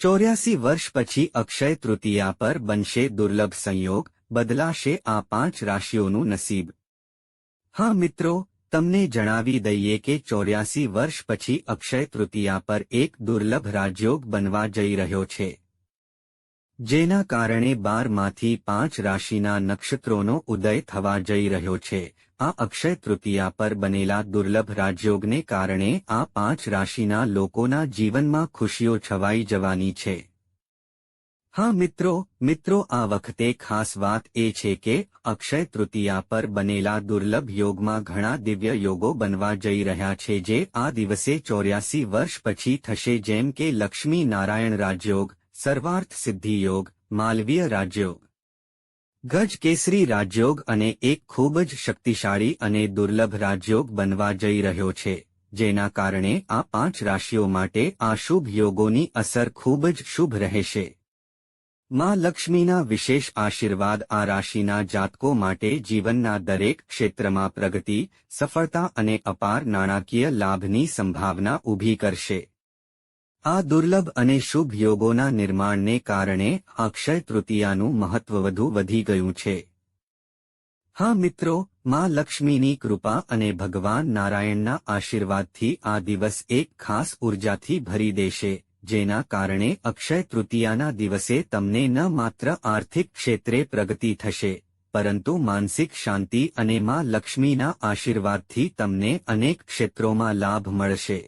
ચોર્યાસી વર્ષ પછી અક્ષય તૃતીયા પર બનશે દુર્લભ સંયોગ, બદલાશે આ પાંચ રાશિઓનું નસીબ. હા મિત્રો, તમને જણાવી દઈએ કે ચોર્યાસી વર્ષ પછી અક્ષય તૃતીયા પર એક દુર્લભ રાજયોગ બનવા જઈ રહ્યો છે. જેના કારણે બારમાંથી પાંચ રાશિના નક્ષત્રોનો ઉદય થવા જઈ રહ્યો છે. આ અક્ષય તૃતીયા પર બનેલા દુર્લભ રાજયોગને કારણે આ પાંચ રાશિના લોકોના જીવનમાં ખુશીઓ છવાઈ જવાની છે. હા મિત્રો મિત્રો આ વખતે ખાસ વાત એ છે કે અક્ષય તૃતીયા પર બનેલા દુર્લભ યોગમાં ઘણા દિવ્ય યોગો બનવા જઈ રહ્યા છે જે આ દિવસે ચોર્યાસી વર્ષ પછી થશે જેમ કે લક્ષ્મી નારાયણ રાજયોગ સર્વાર્થ સિદ્ધિ યોગ, માલવીય રાજયોગ. ગજ કેસરી રાજયોગ અને એક ખૂબ જ શક્તિશાળી અને દુર્લભ રાજયોગ બનવા જઈ રહ્યો છે, જેના કારણે આ પાંચ રાશિઓ માટે આ શુભ યોગોની અસર ખૂબ જ શુભ રહેશે. માં લક્ષ્મીના વિશેષ આશીર્વાદ આ રાશિના જાતકો માટે જીવનના દરેક ક્ષેત્રમાં પ્રગતિ, સફળતા અને અપાર નાણાકીય લાભની સંભાવના ઊભી કરશે. આ દુર્લભ અને શુભ યોગોના નિર્માણને કારણે અક્ષય તૃતીયાનું મહત્વ વધુ વધી ગયું છે. હા મિત્રો, માં લક્ષ્મીની કૃપા અને ભગવાન નારાયણના આશીર્વાદથી આ દિવસ એક ખાસ ઉર્જાથી ભરી દેશે, જેના કારણે અક્ષય તૃતીયાના દિવસે તમને ન માત્ર આર્થિક ક્ષેત્રે પ્રગતિ થશે, પરંતુ માનસિક શાંતિ અને માં લક્ષ્મીના આશીર્વાદથી તમને અનેક ક્ષેત્રોમાં લાભ મળશે.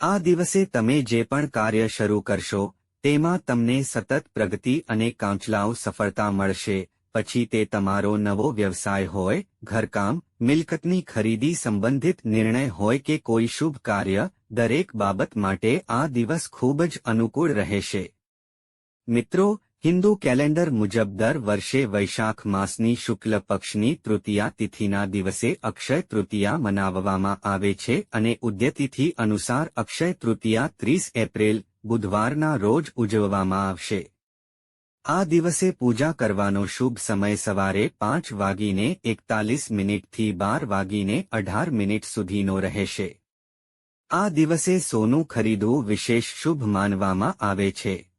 આ દિવસે તમે જે પણ કાર્ય શરૂ કરશો, તેમાં તમને સતત પ્રગતિ અને કાંચલાઓ સફળતા મળશે. પછી તે તમારો નવો વ્યવસાય હોય, ઘરકામ, મિલકતની ખરીદી સંબંધિત નિર્ણય હોય કે કોઈ શુભ કાર્ય, દરેક બાબત માટે આ દિવસ ખૂબ જ અનુકૂળ રહેશે. મિત્રો હિન્દુ કેલેન્ડર મુજબ દર વર્ષે વૈશાખ માસની શુક્લ પક્ષની તૃતીયા તિથિના દિવસે અક્ષય તૃતીયા મનાવવામાં આવે છે અને ઉદ્યતિથિ અનુસાર અક્ષય તૃતીયા ત્રીસ એપ્રિલ, બુધવારના રોજ ઉજવવામાં આવશે. આ દિવસે પૂજા કરવાનો શુભ સમય સવારે પાંચ વાગીને એકતાલીસ મિનિટથી બાર વાગીને અઢાર મિનિટ સુધીનો રહેશે. આ દિવસે સોનું ખરીદવું વિશેષ શુભ માનવામાં આવે છે.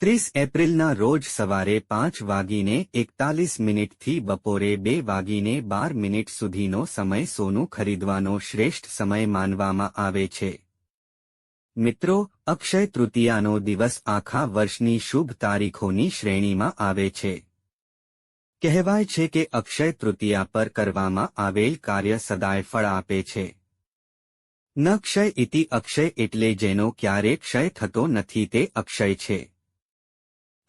ત્રીસ એપ્રિલના રોજ સવારે પાંચ વાગીને એકતાલીસ મિનિટથી બપોરે બે વાગીને બાર મિનિટ સુધીનો સમય સોનું ખરીદવાનો શ્રેષ્ઠ સમય માનવામાં આવે છે. મિત્રો, અક્ષય તૃતીયાનો દિવસ આખા વર્ષની શુભ તારીખોની શ્રેણીમાં આવે છે. કહેવાય છે કે અક્ષય તૃતીયા પર કરવામાં આવેલ કાર્ય સદાય ફળ આપે છે. ન ક્ષય ઇતિ અક્ષય એટલે જેનો ક્યારે ક્ષય થતો નથી તે અક્ષય છે.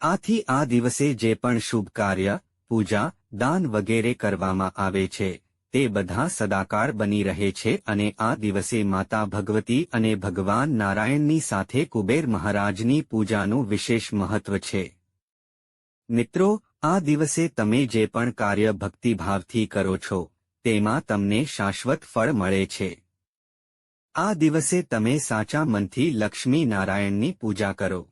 આથી આ દિવસે જે પણ શુભ કાર્ય, પૂજા, દાન વગેરે કરવામાં આવે છે, તે બધા સદાકાર બની રહે છે અને આ દિવસે માતા ભગવતી અને ભગવાન નારાયણની સાથે કુબેર મહારાજની પૂજાનું વિશેષ મહત્વ છે. મિત્રો, આ દિવસે તમે જે પણ કાર્ય ભક્તિભાવથી કરો છો, તેમાં તમને શાશ્વત ફળ મળે છે. આ દિવસે તમે સાચા મનથી લક્ષ્મી નારાયણની પૂજા કરો.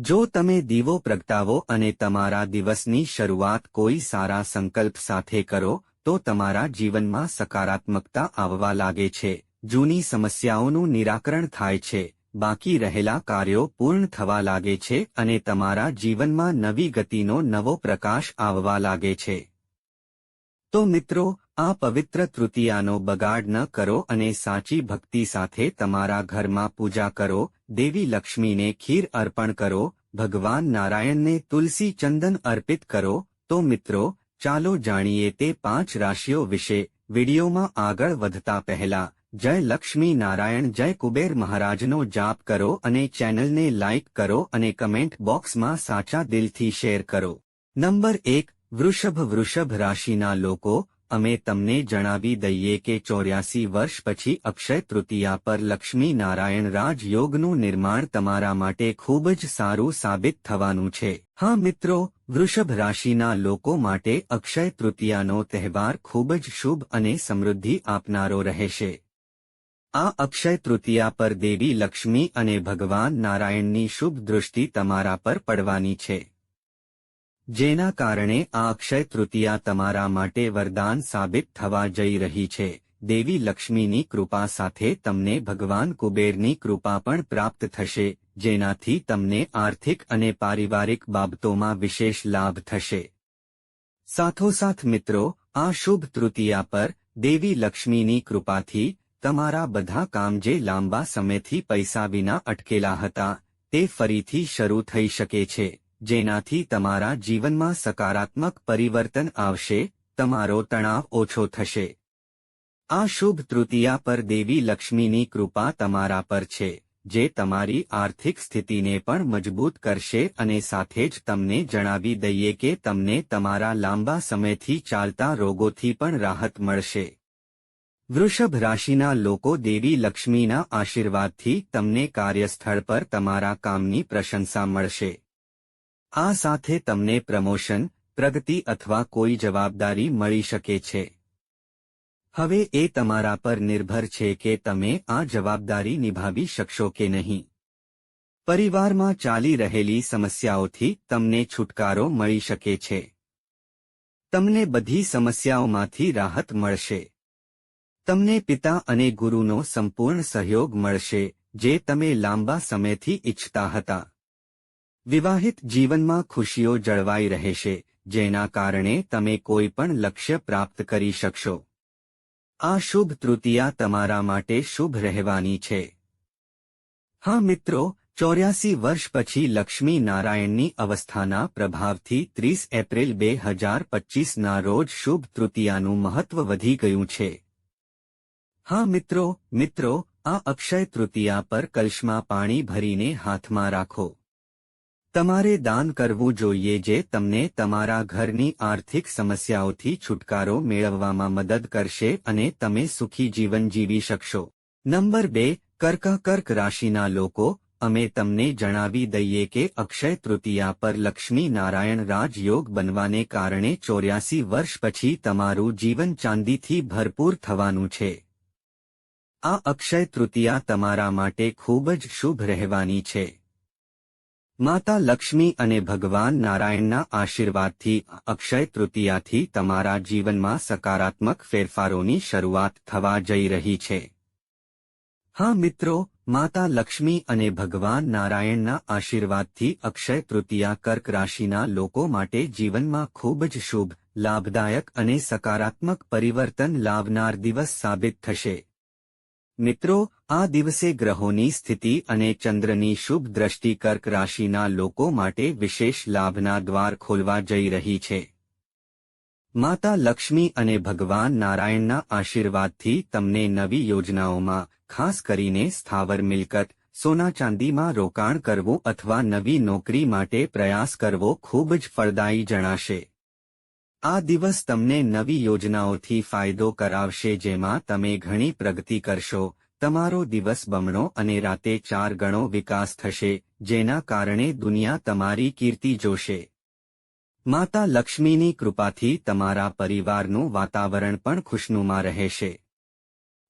જો તમે દીવો પ્રગટાવો અને તમારા દિવસની શરૂઆત કોઈ સારા સંકલ્પ સાથે કરો, તો તમારા જીવનમાં સકારાત્મકતા આવવા લાગે છે. જૂની સમસ્યાઓનું નિરાકરણ થાય છે. બાકી રહેલા કાર્યો પૂર્ણ થવા લાગે છે અને તમારા જીવનમાં નવી ગતિનો નવો પ્રકાશ આવવા લાગે છે. તો મિત્રો આ પવિત્ર તૃતીયાનો બગાડ ન કરો અને સાચી ભક્તિ સાથે તમારા ઘરમાં પૂજા કરો, દેવી લક્ષ્મીને ખીર અર્પણ કરો, ભગવાન નારાયણને તુલસી ચંદન અર્પિત કરો, તો મિત્રો, ચાલો જાણીએ તે પાંચ રાશિઓ વિશે, વિડીયોમાં આગળ વધતા પહેલા, જય લક્ષ્મી નારાયણ, જય કુબેર મહારાજનો જાપ કરો અને ચેનલને લાઇક કરો અને કમેન્ટ બોક્સમાં સાચા દિલથી શેર કરો. નંબર એક, વૃષભ વૃષભ રાશિના લોકો અમે તમને જણાવી દઈએ કે ચોર્યાસી વર્ષ પછી અક્ષય તૃતીયા પર લક્ષ્મી નારાયણ રાજયોગનું નિર્માણ તમારા માટે ખૂબ જ સારું સાબિત થવાનું છે. હા મિત્રો, વૃષભ રાશિના લોકો માટે અક્ષય તૃતીયાનો તહેવાર ખૂબ જ શુભ અને સમૃદ્ધિ આપનારો રહેશે. આ અક્ષય તૃતીયા પર દેવી લક્ષ્મી અને ભગવાન નારાયણની શુભ દૃષ્ટિ તમારા પર પડવાની છે. જેના કારણે આ અક્ષય તૃતીયા તમારા માટે વરદાન સાબિત થવા જઈ રહી છે. દેવી લક્ષ્મીની કૃપા સાથે તમને ભગવાન કુબેરની કૃપા પણ પ્રાપ્ત થશે, જેનાથી તમને આર્થિક અને પારિવારિક બાબતોમાં વિશેષ લાભ થશે. સાથોસાથ મિત્રો, આ શુભ તૃતીયા પર દેવી લક્ષ્મીની કૃપાથી તમારા બધા કામ જે લાંબા સમયથી પૈસા વિના અટકેલા હતા, તે ફરીથી શરૂ થઈ શકે છે. જેનાથી તમારા જીવનમાં સકારાત્મક પરિવર્તન આવશે, તમારો તણાવ ઓછો થશે. આ શુભ તૃતીયા પર દેવી લક્ષ્મીની કૃપા તમારા પર છે, જે તમારી આર્થિક સ્થિતિને પણ મજબૂત કરશે અને સાથે જ તમને જણાવી દઈએ કે તમને તમારા લાંબા સમયથી ચાલતા રોગોથી પણ રાહત મળશે. વૃષભ રાશિના લોકો દેવી લક્ષ્મીના આશીર્વાદથી તમને કાર્યસ્થળ પર તમારા કામની પ્રશંસા મળશે. આ સાથે તમને પ્રમોશન, પ્રગતિ અથવા કોઈ જવાબદારી મળી શકે છે. હવે એ તમારા પર નિર્ભર છે કે તમે આ જવાબદારી નિભાવી શકશો કે નહીં. પરિવારમાં ચાલી રહેલી સમસ્યાઓથી તમને છુટકારો મળી શકે છે. તમને બધી સમસ્યાઓમાંથી રાહત મળશે. તમને પિતા અને ગુરુનો સંપૂર્ણ સહયોગ મળશે, જે તમે લાંબા સમયથી ઇચ્છતા હતા. વિવાહિત જીવનમાં ખુશીઓ જળવાઈ રહેશે, જેના કારણે તમે કોઈ પણ લક્ષ્ય પ્રાપ્ત કરી શકશો. આ શુભ તૃતીયા તમારા માટે શુભ રહેવાની છે. હા મિત્રો, ચોર્યાસી વર્ષ પછી લક્ષ્મી નારાયણની અવસ્થાના પ્રભાવથી ત્રીસ એપ્રિલ બે હજાર પચીસના રોજ શુભ તૃતીયાનું મહત્વ વધી ગયું છે. હા મિત્રો મિત્રો, આ અક્ષય તૃતીયા પર કલશમાં પાણી ભરીને હાથમાં રાખો. તમારે દાન કરવું જોઈએ જે તમને તમારા ઘરની આર્થિક સમસ્યાઓથી છુટકારો મેળવવામાં મદદ કરશે અને તમે સુખી જીવન જીવી શકશો. નંબર બે કર્ક કર્ક રાશિના લોકો, અમે તમને જણાવી દઈએ કે અક્ષય તૃતીયા પર લક્ષ્મી નારાયણ રાજયોગ બનવાને કારણે ચોર્યાસી વર્ષ પછી તમારું જીવન ચાંદીથી ભરપૂર થવાનું છે. આ અક્ષય તૃતીયા તમારા માટે ખૂબ જ શુભ રહેવાની છે. માતા લક્ષ્મી અને ભગવાન નારાયણના આશીર્વાદથી, અક્ષય તૃતીયાથી તમારા જીવનમાં સકારાત્મક ફેરફારોની શરૂઆત થવા જઈ રહી છે. હા મિત્રો, માતા લક્ષ્મી અને ભગવાન નારાયણના આશીર્વાદથી અક્ષય તૃતીયા કર્ક રાશિના લોકો માટે જીવનમાં ખૂબ જ શુભ, લાભદાયક અને સકારાત્મક પરિવર્તન લાવનાર દિવસ સાબિત થશે. મિત્રો, આ દિવસે ગ્રહોની સ્થિતિ અને ચંદ્રની શુભ દ્રષ્ટિ કર્ક રાશિના લોકો માટે વિશેષ લાભના દ્વાર ખોલવા જઈ રહી છે. માતા લક્ષ્મી અને ભગવાન નારાયણના આશીર્વાદથી તમને નવી યોજનાઓમાં, ખાસ કરીને સ્થાવર મિલકત, સોના ચાંદીમાં રોકાણ કરવું અથવા નવી નોકરી માટે પ્રયાસ કરવો ખૂબ જ ફળદાયી જણાશે. આ દિવસ તમને નવી યોજનાઓથી ફાયદો કરાવશે જેમાં તમે ઘણી પ્રગતિ કરશો, તમારો દિવસ બમણો અને રાતે ચાર ગણો વિકાસ થશે, જેના કારણે દુનિયા તમારી કીર્તિ જોશે. માતા લક્ષ્મીની કૃપાથી તમારા પરિવારનું વાતાવરણ પણ ખુશનુમા રહેશે.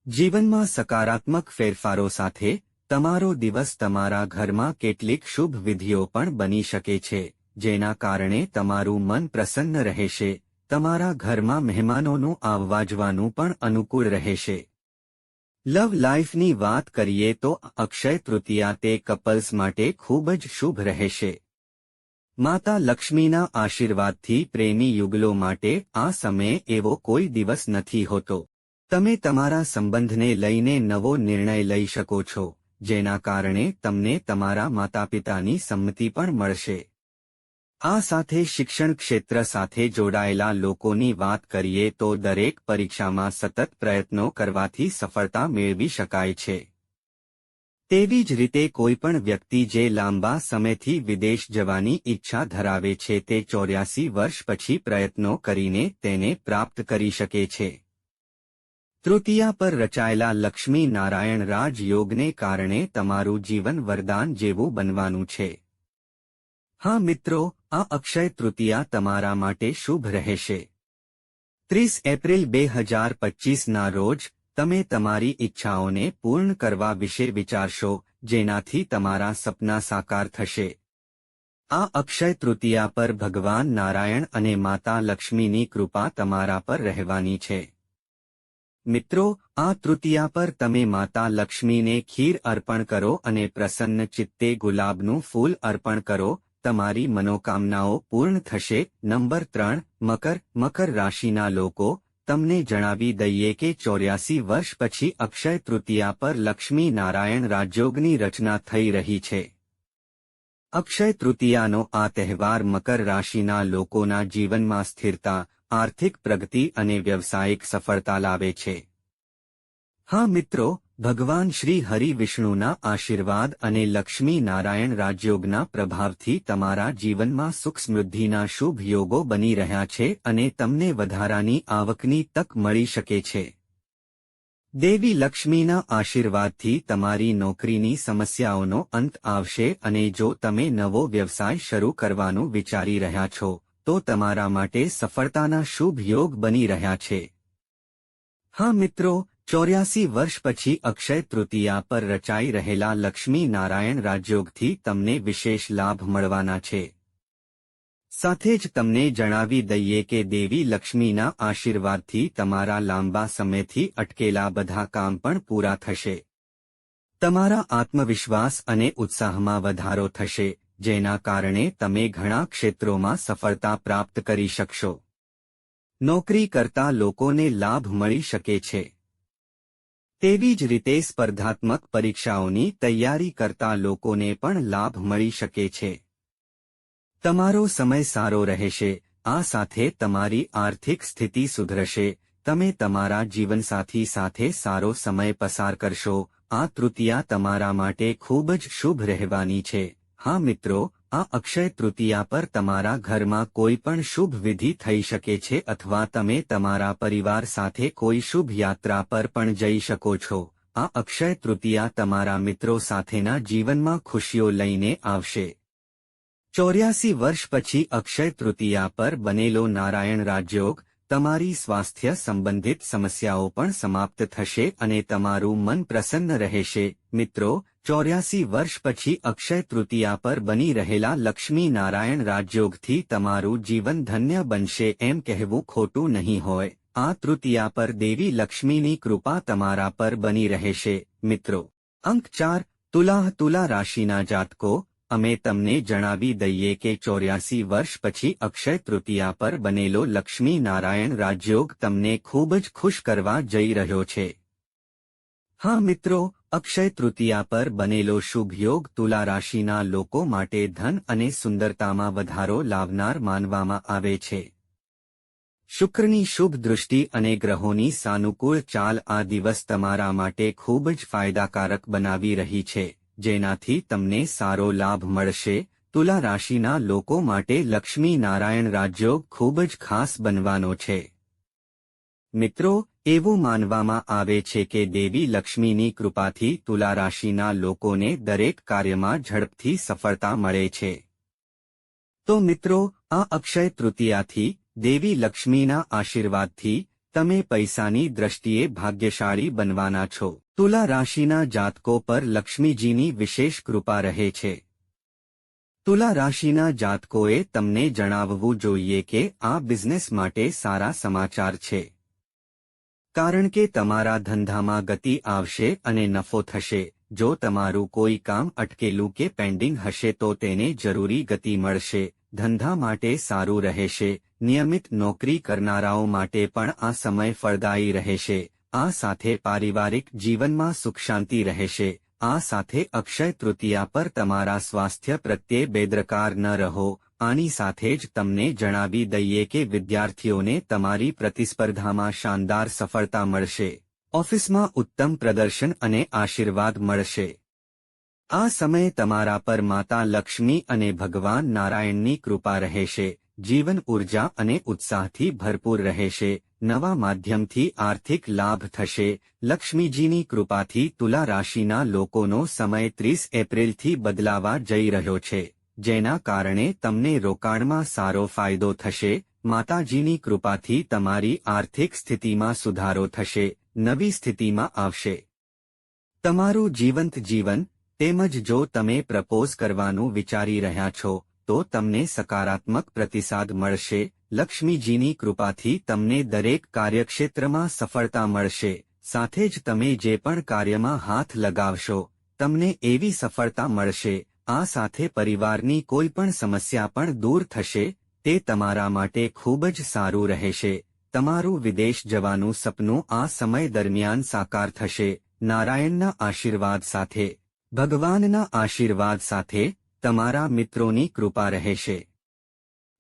જીવનમાં સકારાત્મક ફેરફારો સાથે, તમારો દિવસ તમારા ઘરમાં કેટલીક શુભ વિધિઓ પણ બની શકે છે, જેના કારણે તમારું મન પ્રસન્ન રહેશે તમારા ઘરમાં મહેમાનોનું આવવા જવાનું પણ અનુકૂળ રહેશે. લવ લાઈફની વાત કરીએ તો અક્ષય તૃતીયા તે કપલ્સ માટે ખૂબ જ શુભ રહેશે. માતા લક્ષ્મીના આશીર્વાદથી પ્રેમી યુગલો માટે આ સમય એવો કોઈ દિવસ નથી હોતો. તમે તમારા સંબંધને લઈને નવો નિર્ણય લઈ શકો છો, જેના કારણે તમને તમારા માતાપિતાની સંમતિ પણ મળશે. આ સાથે શિક્ષણ ક્ષેત્ર સાથે જોડાયેલા લોકોની વાત કરીએ તો દરેક પરીક્ષામાં સતત પ્રયત્નો કરવાથી સફળતા મેળવી શકાય છે. તેવી જ રીતે કોઈપણ વ્યક્તિ જે લાંબા સમયથી વિદેશ જવાની ઈચ્છા ધરાવે છે તે ચોર્યાસી વર્ષ પછી પ્રયત્નો કરીને તેને પ્રાપ્ત કરી શકે છે. તૃતીયા પર રચાયેલા લક્ષ્મી નારાયણ રાજયોગને કારણે તમારું જીવન વરદાન જેવું બનવાનું છે. હા મિત્રો આ અક્ષય તૃતીયા તમારા માટે શુભ રહેશે. ત્રીસ એપ્રિલ બે હજાર પચીસના રોજ, તમે તમારી ઈચ્છાઓને પૂર્ણ કરવા વિશે વિચારશો, જેનાથી તમારા સપના સાકાર થશે. આ અક્ષય તૃતીયા પર ભગવાન નારાયણ અને માતા લક્ષ્મીની કૃપા તમારા પર રહેવાની છે. મિત્રો, આ તૃતીયા પર તમે માતા લક્ષ્મીને ખીર અર્પણ કરો અને પ્રસન્ન ચિત્તે ગુલાબનું ફૂલ અર્પણ કરો તમારી મનોકામનાઓ પૂર્ણ થશે. નંબર ત્રણ, મકર. મકર રાશિના લોકો, તમને જણાવી દઈએ કે ચોર્યાસી વર્ષ પછી અક્ષય તૃતીયા પર લક્ષ્મી નારાયણ રાજયોગની રચના થઈ રહી છે. અક્ષય તૃતીયાનો આ તહેવાર મકર રાશિના લોકોના જીવનમાં સ્થિરતા, આર્થિક પ્રગતિ અને વ્યવસાયિક સફળતા લાવે છે. હા મિત્રો ભગવાન શ્રી હરિ વિષ્ણુના આશીર્વાદ અને લક્ષ્મી નારાયણ રાજયોગના પ્રભાવથી તમારા જીવનમાં સુખ સમૃદ્ધિના શુભ યોગો બની રહ્યા છે અને તમને વધારાની આવકની તક મળી શકે છે. દેવી લક્ષ્મીના આશીર્વાદથી તમારી નોકરીની સમસ્યાઓનો અંત આવશે અને જો તમે નવો વ્યવસાય શરૂ કરવાનું વિચારી રહ્યા છો, તો તમારા માટે સફળતાના શુભ યોગ બની રહ્યા છે. હા મિત્રો ચોર્યાસી વર્ષ પછી અક્ષય તૃતીયા પર રચાઈ રહેલા લક્ષ્મી નારાયણ રાજયોગથી તમને વિશેષ લાભ મળવાના છે. સાથે જ તમને જણાવી દઈએ કે દેવી લક્ષ્મીના આશીર્વાદથી તમારા લાંબા સમયથી અટકેલા બધા કામ પણ પૂરા થશે. તમારા આત્મવિશ્વાસ અને ઉત્સાહમાં વધારો થશે, જેના કારણે તમે ઘણા ક્ષેત્રોમાં સફળતા પ્રાપ્ત કરી શકશો. નોકરી કરતા લોકોને લાભ મળી શકે છે. તેવી જ રીતે સ્પર્ધાત્મક પરીક્ષાઓની તૈયારી કરતા લોકોને પણ લાભ મળી શકે છે. તમારો સમય સારો રહેશે, આ સાથે તમારી આર્થિક સ્થિતિ સુધરશે, તમે તમારા જીવનસાથી સાથે સારો સમય પસાર કરશો, આ તૃતીયા તમારા માટે ખૂબ જ શુભ રહેવાની છે. હા મિત્રો આ અક્ષય તૃતીયા પર તમારા ઘરમાં કોઈ પણ શુભ વિધિ થઈ શકે છે અથવા તમે તમારા પરિવાર સાથે કોઈ શુભ યાત્રા પર પણ જઈ શકો છો. આ અક્ષય તૃતીયા તમારા મિત્રો સાથેના જીવનમાં ખુશીઓ લઈને આવશે. ચોર્યાસી વર્ષ પછી અક્ષય તૃતીયા પર બનેલો નારાયણ રાજયોગ, તમારી સ્વાસ્થ્ય સંબંધિત સમસ્યાઓ પણ સમાપ્ત થશે અને તમારું મન પ્રસન્ન રહેશે. મિત્રો ચોર્યાસી વર્ષ પછી અક્ષય તૃતીયા પર બની રહેલા લક્ષ્મી નારાયણ રાજયોગથી તમારું જીવન ધન્ય બનશે એમ કહેવું ખોટું નહીં હોય. આ તૃતીયા પર દેવી લક્ષ્મીની કૃપા તમારા પર બની રહેશે. મિત્રો, અંક ચાર, તુલાહ તુલા રાશિના જાતકો, અમે તમને જણાવી દઈએ કે ચોર્યાસી વર્ષ પછી અક્ષય તૃતીયા પર બનેલો લક્ષ્મી નારાયણ રાજયોગ તમને ખૂબ જ ખુશ કરવા જઈ રહ્યો છે. હા મિત્રો અક્ષય તૃતીયા પર બનેલો શુભ યોગ તુલા રાશિના લોકો માટે ધન અને સુંદરતામાં વધારો લાવનાર માનવામાં આવે છે. શુક્રની શુભ દૃષ્ટિ અને ગ્રહોની સાનુકૂળ ચાલ આ દિવસ તમારા માટે ખૂબ જ ફાયદાકારક બનાવી રહી છે, જેનાથી તમને સારો લાભ મળશે. તુલા રાશિના લોકો માટે લક્ષ્મી નારાયણ રાજયોગ ખૂબ જ ખાસ બનવાનો છે. મિત્રો એવું માનવામાં આવે છે કે દેવી લક્ષ્મીની કૃપાથી તુલા રાશિના લોકોને દરેક કાર્યમાં ઝડપથી સફળતા મળે છે. તો મિત્રો, આ અક્ષય તૃતીયાથી દેવી લક્ષ્મીના આશીર્વાદથી તમે પૈસાની દ્રષ્ટિએ ભાગ્યશાળી બનવાના છો. તુલા રાશિના જાતકો પર લક્ષ્મીજીની વિશેષ કૃપા રહે છે. તુલા રાશિના જાતકોએ તમને જણાવવું જોઈએ કે આ બિઝનેસ માટે સારા સમાચાર છે. કારણ કે તમારા ધંધામાં ગતિ આવશે અને નફો થશે. જો તમારું કોઈ કામ અટકેલું કે પેન્ડિંગ હશે તો તેને જરૂરી ગતિ મળશે. ધંધા માટે સારું રહેશે. નિયમિત નોકરી કરનારાઓ માટે પણ આ સમય ફળદાયી રહેશે. આ સાથે પારિવારિક જીવનમાં સુખ શાંતિ રહેશે. આ સાથે અક્ષય તૃતીયા પર તમારા સ્વાસ્થ્ય પ્રત્યે બેદરકાર ન રહો. આની સાથે જ તમને જણાવી દઈએ કે વિદ્યાર્થીઓને તમારી પ્રતિસ્પર્ધામાં શાનદાર સફળતા મળશે. ઓફિસમાં ઉત્તમ પ્રદર્શન અને આશીર્વાદ મળશે. આ સમયે તમારા પર માતા લક્ષ્મી અને ભગવાન નારાયણની કૃપા રહેશે, જીવન ઊર્જા અને ઉત્સાહથી ભરપૂર રહેશે, નવા માધ્યમથી આર્થિક લાભ થશે, લક્ષ્મીજીની કૃપાથી તુલા રાશિના લોકોનો સમય ત્રીસ એપ્રિલથી બદલાવા જઈ રહ્યો છે. જેના કારણે તમને રોકાણમાં સારો ફાયદો થશે, માતાજીની કૃપાથી તમારી આર્થિક સ્થિતિમાં સુધારો થશે, નવી સ્થિતિમાં આવશે. તમારું જીવંત જીવન, તેમજ જો તમે પ્રપોઝ કરવાનું વિચારી રહ્યા છો, તો તમને સકારાત્મક પ્રતિસાદ મળશે, લક્ષ્મીજીની કૃપાથી તમને દરેક કાર્યક્ષેત્રમાં સફળતા મળશે, સાથે જ તમે જે પણ કાર્યમાં હાથ લગાવશો, તમને એવી સફળતા મળશે આ સાથે પરિવારની કોઈ પણ સમસ્યા પણ દૂર થશે, તે તમારા માટે ખૂબ જ સારું રહેશે. તમારું વિદેશ જવાનું સપનું આ સમય દરમિયાન સાકાર થશે. નારાયણના આશીર્વાદ સાથે. ભગવાનના આશીર્વાદ સાથે તમારા મિત્રોની કૃપા રહેશે.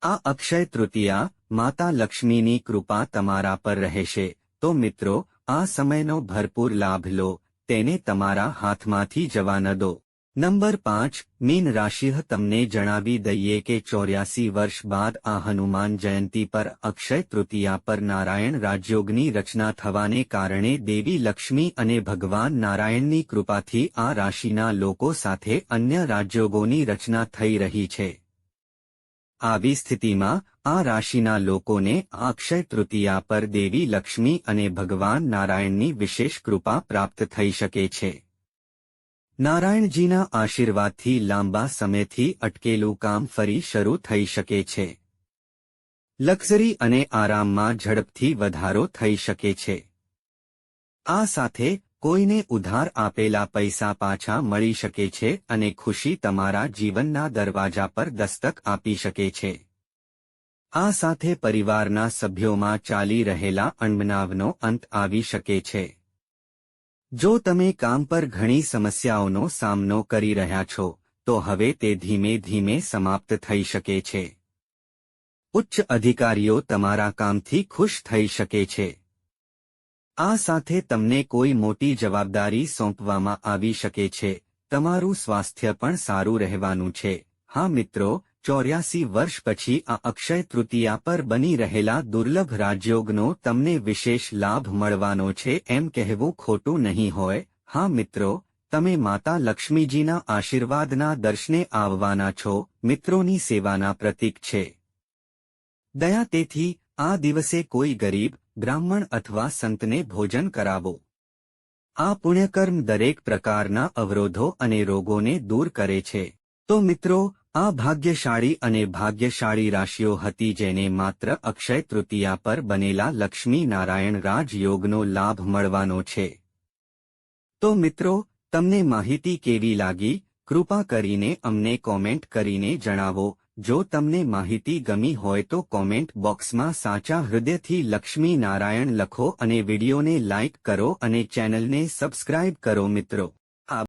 આ અક્ષય તૃતીયા, માતા લક્ષ્મીની કૃપા તમારા પર રહેશે. તો મિત્રો, આ સમયનો ભરપૂર લાભ લો. તેને તમારા હાથમાંથી જવા ન દો. નંબર પાંચ, મીન રાશિ તમને જણાવી દઈએ કે ચોર્યાસી વર્ષ બાદ આ હનુમાન જયંતી પર અક્ષય તૃતીયા પર નારાયણ રાજયોગની રચના થવાને કારણે દેવી લક્ષ્મી અને ભગવાન નારાયણની કૃપાથી આ રાશિના લોકો સાથે અન્ય રાજયોગોની રચના થઈ રહી છે. આવી સ્થિતિમાં આ રાશિના લોકોને અક્ષય તૃતીયા પર દેવી લક્ષ્મી અને ભગવાન નારાયણની વિશેષ કૃપા પ્રાપ્ત થઈ શકે છે. નારાયણજીના આશીર્વાદથી લાંબા સમયથી અટકેલું કામ ફરી શરૂ થઈ શકે છે. લક્ઝરી અને આરામમાં ઝડપથી વધારો થઈ શકે છે. આ સાથે કોઈને ઉધાર આપેલા પૈસા પાછા મળી શકે છે અને ખુશી તમારા જીવનના દરવાજા પર દસ્તક આપી શકે છે. આ સાથે પરિવારના સભ્યોમાં ચાલી રહેલા અણબનાવનો અંત આવી શકે છે. જો તમે કામ પર ઘણી સમસ્યાઓનો સામનો કરી રહ્યા છો, તો હવે તે ધીમે ધીમે સમાપ્ત થઈ શકે છે. ઉચ્ચ અધિકારીઓ તમારા કામથી ખુશ થઈ શકે છે. આ સાથે તમને કોઈ મોટી જવાબદારી સોંપવામાં આવી શકે છે. તમારું સ્વાસ્થ્ય પણ સારું રહેવાનું છે. હા મિત્રો ચોર્યાસી વર્ષ પછી આ અક્ષય તૃતીયા પર બની રહેલા દુર્લભ રાજયોગનો તમને વિશેષ લાભ મળવાનો છે એમ કહેવું ખોટું નહીં હોય. હા મિત્રો, તમે માતા લક્ષ્મીજીના આશીર્વાદના દર્શને આવવાના છો, મિત્રોની સેવાના પ્રતીક છે. દયા તેથી, આ દિવસે કોઈ ગરીબ, બ્રાહ્મણ અથવા સંતને ભોજન કરાવો. આ પુણ્યકર્મ દરેક પ્રકારના અવરોધો અને રોગોને દૂર કરે છે. તો મિત્રો આ ભાગ્યશાળી અને ભાગ્યશાળી રાશિઓ હતી જેને માત્ર અક્ષય તૃતીયા પર બનેલા લક્ષ્મી નારાયણ રાજયોગનો લાભ મળવાનો છે. તો મિત્રો, તમને માહિતી કેવી લાગી? કૃપા કરીને અમને કોમેન્ટ કરીને જણાવો. જો તમને માહિતી ગમી હોય તો કોમેન્ટ બોક્સમાં સાચા હૃદયથી લક્ષ્મી નારાયણ લખો અને વિડીયોને લાઇક કરો અને ચેનલને સબસ્ક્રાઇબ કરો મિત્રો.